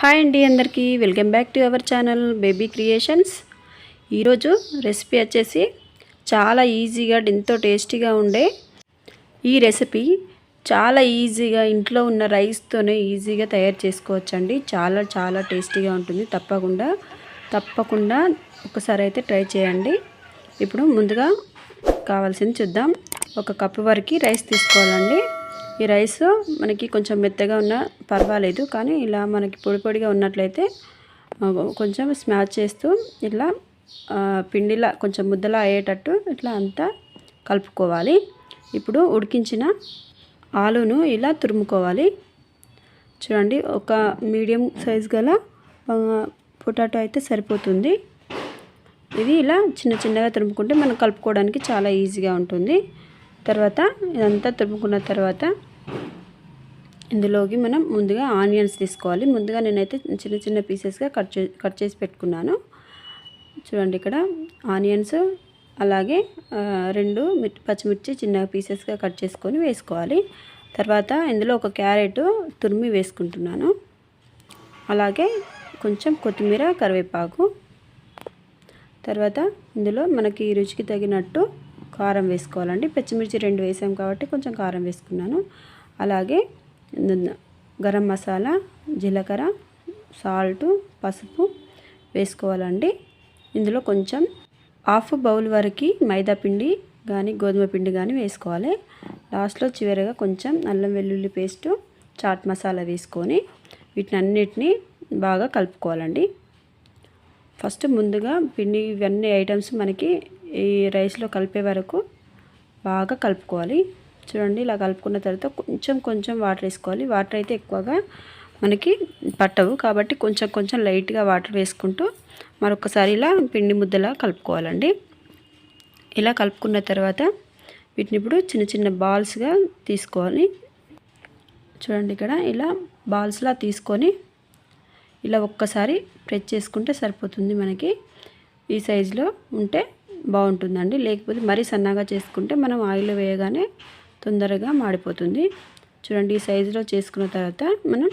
Hi అండి అందరికీ. Welcome back to our channel Baby Creations. ఈరోజు రెసిపీ వచ్చేసి చాలా ఈజీగా ఎంతో టేస్టీగా ఉండే ఈ రెసిపీ చాలా ఈజీగా ఇంట్లో ఉన్న రైస్తోనే ఈజీగా తయారు చేసుకోవచ్చండి. చాలా చాలా టేస్టీగా ఉంటుంది. తప్పకుండా తప్పకుండా ఒకసారి అయితే ట్రై చేయండి. ఇప్పుడు ముందుగా కావాల్సింది చూద్దాం. ఒక కప్పు వరకు రైస్ తీసుకోవాలండి. ఈ రైస్ మనకి కొంచెం మెత్తగా ఉన్న పర్వాలేదు కానీ ఇలా మనకి పొడి పొడిగా ఉన్నట్లయితే కొంచెం స్మాచ్ చేస్తూ ఇట్లా పిండిలా కొంచెం ముద్దలా అయ్యేటట్టు ఇట్లా అంతా కలుపుకోవాలి. ఇప్పుడు ఉడికించిన ఆలును ఇలా తురుముకోవాలి. చూడండి ఒక మీడియం సైజ్ గల పొటాటో అయితే సరిపోతుంది. ఇది ఇలా చిన్న చిన్నగా తురుముకుంటే మనం కలుపుకోవడానికి చాలా ఈజీగా ఉంటుంది. తర్వాత ఇదంతా తురుముకున్న తర్వాత ఇందులోకి మనం ముందుగా ఆనియన్స్ తీసుకోవాలి. ముందుగా నేనైతే చిన్న చిన్న పీసెస్గా కట్ చే కట్ చేసి పెట్టుకున్నాను. చూడండి ఇక్కడ ఆనియన్స్ అలాగే రెండు మిర్చి పచ్చిమిర్చి చిన్న పీసెస్గా కట్ చేసుకొని వేసుకోవాలి. తర్వాత ఇందులో ఒక క్యారెట్ తురిమి వేసుకుంటున్నాను. అలాగే కొంచెం కొత్తిమీర కరివేపాకు. తర్వాత ఇందులో మనకి రుచికి తగినట్టు కారం వేసుకోవాలండి. పచ్చిమిర్చి రెండు వేసాం కాబట్టి కొంచెం కారం వేసుకున్నాను. అలాగే గరం మసాలా జీలకర్ర సాల్ట్ పసుపు వేసుకోవాలండి. ఇందులో కొంచెం హాఫ్ బౌల్ వరకు మైదా పిండి కానీ గోధుమ పిండి కానీ వేసుకోవాలి. లాస్ట్లో చివరిగా కొంచెం అల్లం వెల్లుల్లి పేస్టు చాట్ మసాలా వేసుకొని వీటిని అన్నిటినీ బాగా కలుపుకోవాలండి. ఫస్ట్ ముందుగా పిండి ఇవన్నీ ఐటమ్స్ మనకి ఈ రైస్లో కలిపే వరకు బాగా కలుపుకోవాలి. చూడండి ఇలా కలుపుకున్న తర్వాత కొంచెం కొంచెం వాటర్ వేసుకోవాలి. వాటర్ అయితే ఎక్కువగా మనకి పట్టవు. కాబట్టి కొంచెం కొంచెం లైట్గా వాటర్ వేసుకుంటూ మరొకసారి ఇలా పిండి ముద్దలా కలుపుకోవాలండి. ఇలా కలుపుకున్న తర్వాత వీటిని ఇప్పుడు చిన్న చిన్న బాల్స్గా తీసుకోవాలి చూడండి ఇక్కడ ఇలా బాల్స్లా తీసుకొని ఇలా ఒక్కసారి ప్రెస్ చేసుకుంటే సరిపోతుంది మనకి. ఈ సైజులో ఉంటే బాగుంటుందండి. లేకపోతే మరీ సన్నగా చేసుకుంటే మనం ఆయిల్ వేయగానే తొందరగా మాడిపోతుంది. చూడండి ఈ సైజులో చేసుకున్న తర్వాత మనం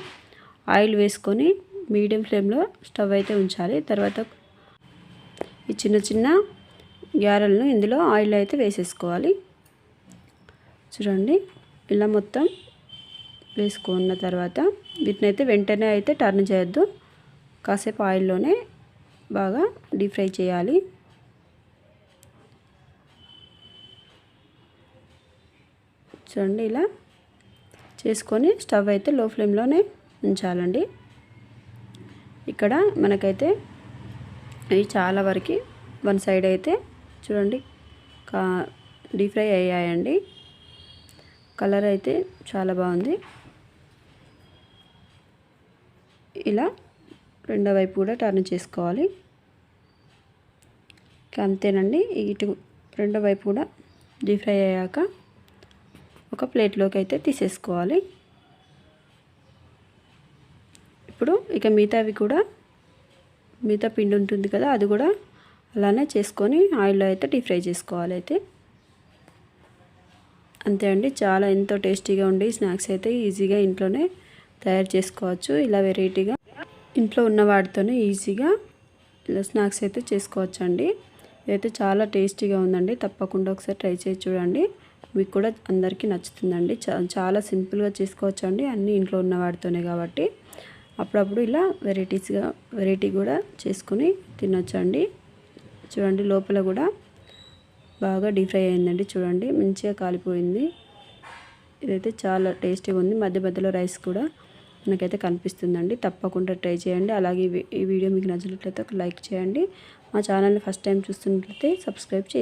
ఆయిల్ వేసుకొని మీడియం ఫ్లేమ్లో స్టవ్ అయితే ఉంచాలి. తర్వాత ఈ చిన్న చిన్న గ్యారెలను ఇందులో ఆయిల్ అయితే వేసేసుకోవాలి. చూడండి ఇలా మొత్తం వేసుకున్న తర్వాత వీటిని అయితే వెంటనే అయితే టర్న్ చేయొద్దు. కాసేపు ఆయిల్లోనే బాగా డీప్ ఫ్రై చేయాలి. చూడండి ఇలా చేసుకొని స్టవ్ అయితే లో ఫ్లేమ్లోనే ఉంచాలండి. ఇక్కడ మనకైతే ఇవి చాలా వరకు వన్ సైడ్ అయితే చూడండి కా డీప్ ఫ్రై అయ్యాయండి. కలర్ అయితే చాలా బాగుంది. ఇలా రెండో వైపు కూడా టర్న్ చేసుకోవాలి. అంతేనండి. ఇటు రెండో వైపు కూడా డీప్ ఫ్రై అయ్యాక ఒక ప్లేట్లోకి అయితే తీసేసుకోవాలి. ఇప్పుడు ఇక మిగతావి కూడా మిగతా పిండి ఉంటుంది కదా అది కూడా అలానే చేసుకొని ఆయిల్లో అయితే డీప్ ఫ్రై చేసుకోవాలి అయితే. అంతే అండి చాలా ఎంతో టేస్టీగా ఉండే స్నాక్స్ అయితే ఈజీగా ఇంట్లోనే తయారు చేసుకోవచ్చు ఇలా వెరైటీగా. ఇంట్లో ఉన్న వాటితోనే ఈజీగా ఇలా స్నాక్స్ అయితే చేసుకోవచ్చు అండి ఇదైతే చాలా టేస్టీగా ఉందండి తప్పకుండా ఒకసారి ట్రై చేసి చూడండి. మీకు కూడా అందరికీ నచ్చుతుందండి. చా చాలా సింపుల్గా చేసుకోవచ్చు అండి అన్నీ ఇంట్లో ఉన్న వాటితోనే కాబట్టి అప్పుడప్పుడు ఇలా వెరైటీస్గా వెరైటీ కూడా చేసుకుని తినొచ్చండి. చూడండి లోపల కూడా బాగా డీప్ ఫ్రై అయిందండి. చూడండి మంచిగా కాలిపోయింది. ఇదైతే చాలా టేస్టీగా ఉంది. మధ్య మధ్యలో రైస్ కూడా మనకైతే కనిపిస్తుందండి. తప్పకుండా ట్రై చేయండి. అలాగే ఈ ఈ వీడియో మీకు నచ్చినట్లయితే ఒక లైక్ చేయండి. మా ఛానల్ని ఫస్ట్ టైం చూస్తున్నట్లయితే సబ్స్క్రైబ్ చేయండి